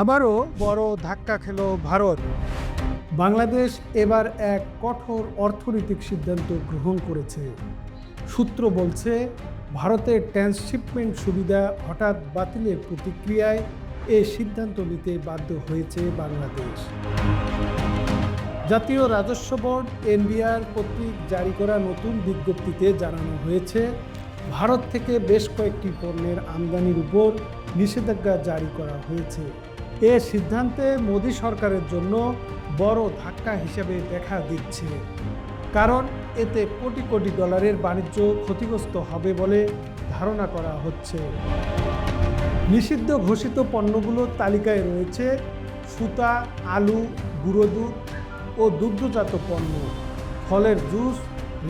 আবারও বড় ধাক্কা খেল ভারত। বাংলাদেশ এবার এক কঠোর অর্থনৈতিক সিদ্ধান্ত গ্রহণ করেছে। সূত্র বলছে ভারতের ট্রান্সশিপমেন্ট সুবিধা হঠাৎ বাতিলের প্রতিক্রিয়ায় এ সিদ্ধান্ত নিতে বাধ্য হয়েছে বাংলাদেশ। জাতীয় রাজস্ব বোর্ড, এনবিআর কর্তৃক জারি করা নতুন বিজ্ঞপ্তিতে জানানো হয়েছে, ভারত থেকে বেশ কয়েকটি পণ্যের আমদানির উপর নিষেধাজ্ঞা জারি করা হয়েছে। এ সিদ্ধান্তে মোদী সরকারের জন্য বড় ধাক্কা হিসেবে দেখা দিচ্ছে। কারণ এতে কোটি কোটি ডলারের বাণিজ্য ক্ষতিগ্রস্ত হবে বলে ধারণা করা হচ্ছে। নিষিদ্ধ ঘোষিত পণ্যগুলোর তালিকায় রয়েছে সুতা, আলু, গুঁড়ো দুধ ও দুগ্ধজাত পণ্য, ফলের জুস,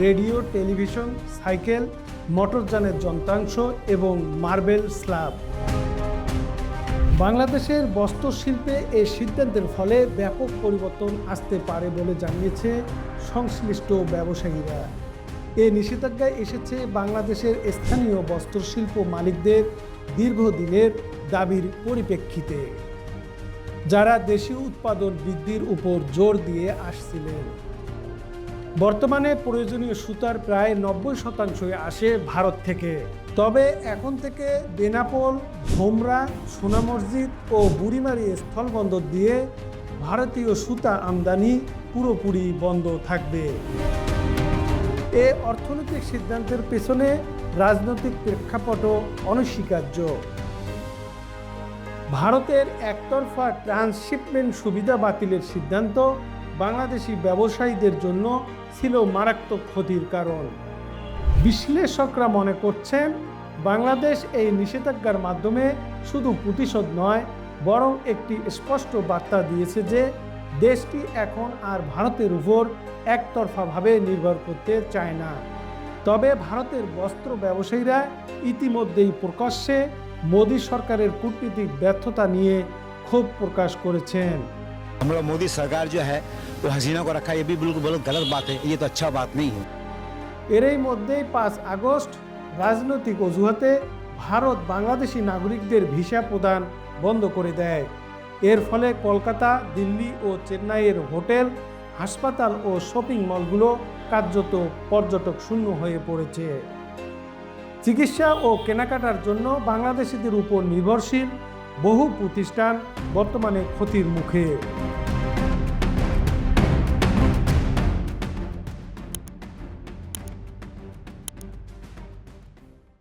রেডিও, টেলিভিশন, সাইকেল, মোটরযানের যন্ত্রাংশ এবং মার্বেল স্ল্যাব। বাংলাদেশের বস্ত্রশিল্পে এই সিদ্ধান্তের ফলে ব্যাপক পরিবর্তন আসতে পারে বলে জানিয়েছে সংশ্লিষ্ট ব্যবসায়ীরা। এ নিষেধাজ্ঞায় এসেছে বাংলাদেশের স্থানীয় বস্ত্রশিল্প মালিকদের দীর্ঘদিনের দাবির পরিপ্রেক্ষিতে। যারা দেশীয় উৎপাদন বৃদ্ধির উপর জোর দিয়ে আসছিলেন। বর্তমানে প্রয়োজনীয় সুতার প্রায় নব্বই শতাংশই আসে ভারত থেকে। তবে এখন থেকে বেনাপোল, ভোমরা, সোনা মসজিদ ও বুড়িমারি স্থলবন্দর দিয়ে ভারতীয় সুতা আমদানি পুরোপুরি বন্ধ থাকবে। এ অর্থনৈতিক সিদ্ধান্তের পেছনে রাজনৈতিক প্রেক্ষাপটও অনস্বীকার্য। ভারতের একতরফা ট্রান্সশিপমেন্ট সুবিধা বাতিলের সিদ্ধান্ত বাংলাদেশি ব্যবসায়ীদের জন্য ছিল মারাত্মক ক্ষতির কারণ। বিশ্লেষকরা মনে করছেন, বাংলাদেশ এই নিষেধাজ্ঞার মাধ্যমে শুধু প্রতিশোধ নয়, বরং একটি স্পষ্ট বার্তা দিয়েছে যে দেশটি এখন আর ভারতের উপর একতরফাভাবে নির্ভর করতে চায় না। তবে ভারতের বস্ত্র ব্যবসায়ীরা ইতিমধ্যেই প্রকাশ্যে মোদী সরকারের কূটনীতিক ব্যর্থতা নিয়ে ক্ষোভ প্রকাশ করেছেন। हम लोग मोदी सरकार जो है वो हसीना को रखा है, ये भी बिल्कुल बहुत गलत बात है ये तो अच्छा बात नहीं है এরই মধ্যেই পাঁচ আগস্ট রাজনৈতিক অজুহাতে ভারত বাংলাদেশি নাগরিকদের ভিসা প্রদান বন্ধ করে দেয় এর ফলে কলকাতা দিল্লি ও চেন্নাইয়ের হোটেল হাসপাতাল ও শপিং মলগুলো কার্যত পর্যটক শূন্য হয়ে পড়েছে চিকিৎসা ও কেনাকাটার জন্য বাংলাদেশিদের উপর নির্ভরশীল বহু প্রতিষ্ঠান বর্তমানে ক্ষতির মুখে।